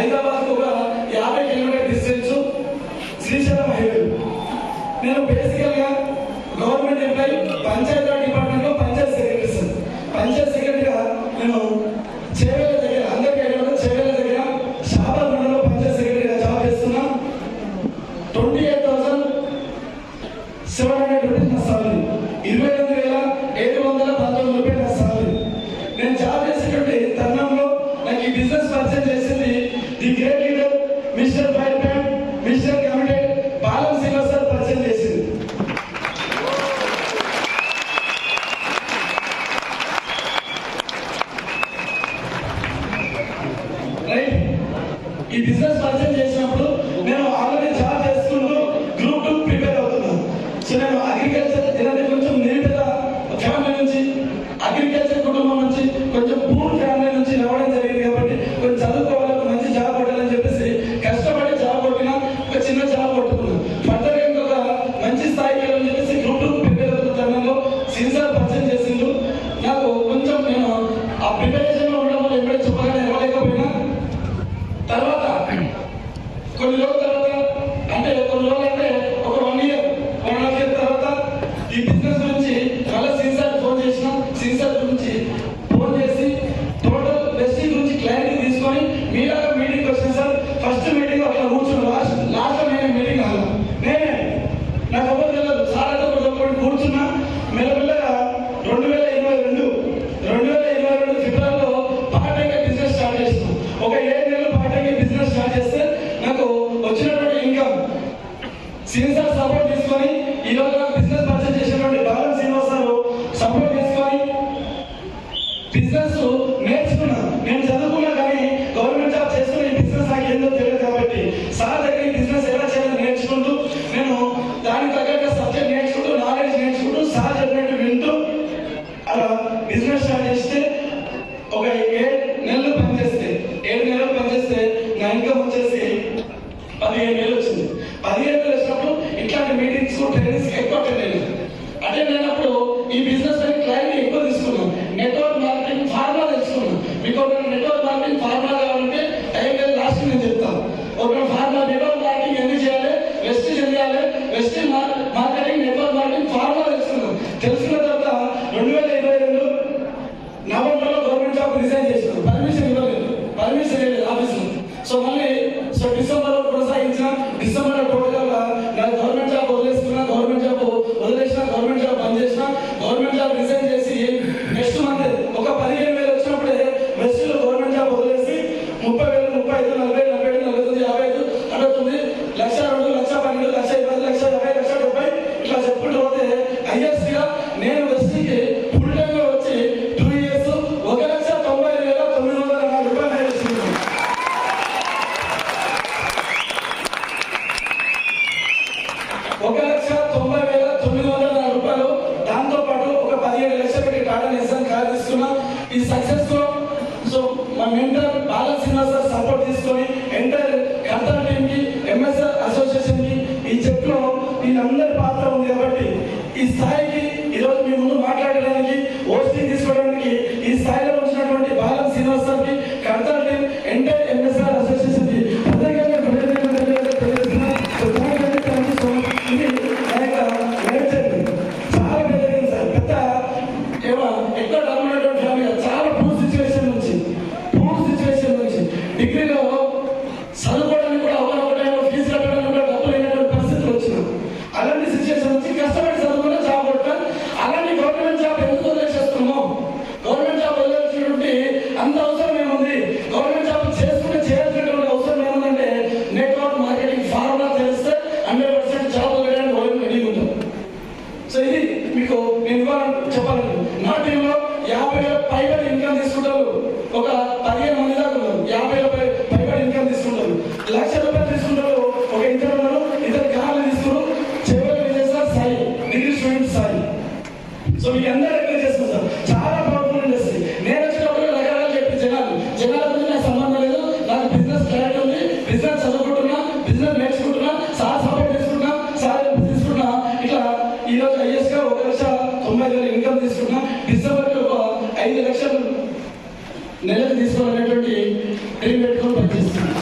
హైదరాబాద్ ఒక యాభై kilometre distance Srisailam highway. నేను బేసికల్గా గవర్నమెంట్ ఎంప్లాయీ పంచాయతీ డిపార్ట్మెంట్లో పంచాయత్ సెక్రటరీ పంచాయత్ సెక్రటరీగా నేను బిజినెస్ పరిచయం చేసినప్పుడు నేను ఆల్రెడీ జాబ్ చేసుకుంటూ గ్రూప్ టూ ప్రిపేర్ అవుతున్నాను. సో నేను అగ్రికల్చర్ ఇలాంటి కొంచెం నిరుపేద ఫ్యామిలీ నుంచి అగ్రికల్చర్ బిజినెస్ ఒక ఫార్మా నెట్వర్క్ మార్కెటింగ్ ఎందుకు చేయాలి? వెస్ట్ చేయాలి. West marketing network marketing pharma తెలుసుకున్నాం తెలుసుకున్న తర్వాత రెండు వేల ఇరవై రెండు నవంబర్లో గవర్నమెంట్ జాబ్ రిజైన్ చేసినారు పర్మిషన్ ఇవ్వలేదు. పర్మిషన్ ఇవ్వలేదు ఆఫీస్ సో మళ్ళీ సో డిసెంబర్లో కొనసాగించిన డిసెంబర్లో నేను గవర్నమెంట్ జాబ్ వదిలేసుకున్నా గవర్నమెంట్ జాబ్ వదిలేసిన గవర్నమెంట్ జాబ్ బంద్ చేసిన గవర్నమెంట్ జాబ్ రిజైన్ చేసి నెక్స్ట్ మంత్ ఒక పదిహేను వేలు వచ్చినప్పుడే వెస్ట్ గవర్నమెంట్ జాబ్ వదిలేసి ముప్పై వేలు ముప్పై ఐదు నలభై ఒక లక్ష తొంభై వేల తొమ్మిది వందల రూపాయలు. దాంతో పాటు ఒక పదిహేడు లక్షలు పెట్టి టాటా నిసాన్ కార్ ఈ సక్సెస్లో సో మా mentor Bala Srinivas sir support తీసుకొని ఎంటర్ కర్తన్కి ఎంఎస్ఆర్ అసోసియేషన్కి ఈ చెట్లో వీళ్ళందరి పాత్ర ఉంది కాబట్టి ఈ స్థాయికి ఈరోజు మీ ముందు మాట్లాడడానికి ఓసీ తీసుకోవడానికి ఈ స్థాయిలో వచ్చినటువంటి బాలం శ్రీనివాస్ సార్కి కర్తన్ ఎంటర్ ఎంఎస్ఆర్ అసోసియేషన్ తీసుకుంటారు. ఒక పదిహేను మంది దాకా ఉన్నారు. యాభై రూపాయలు పైబడి ఇన్కమ్ తీసుకుంటారు. లక్ష రూపాయలు తీసుకుంటారు. ఒక ఇద్దరు ఉన్నారు. ఇద్దరు కార్లు తీసుకున్నారు. చివరి చేస్తారు. Sai. Degree student Sai. So మీ అందరూ చేస్తున్నారు చేసుకుంటారు. చాలా ప్రాబ్లం ఇండస్ట్రీ నేను వచ్చినప్పుడు రకరకాలు చెప్పి జనాలు. జనాల నాకు సంబంధం లేదు. నాకు బిజినెస్ క్లారిటీ ఉంది. బిజినెస్ చదువుకుంటున్నా. బిజినెస్ నేర్చుకుంటున్నా. సార్ సపోర్ట్ తీసుకుంటున్నా సార్ తీసుకున్నా. ఇట్లా ఈ రోజు ఒక లక్ష తొంభై వేల ఇన్కమ్ తీసుకున్నా. డిసెంబర్కి ఒక ఐదు లక్షలు నెలకు తీసుకోవాలనేటువంటి డ్రీమ్ పెట్టుకొని పనిచేస్తున్నాను.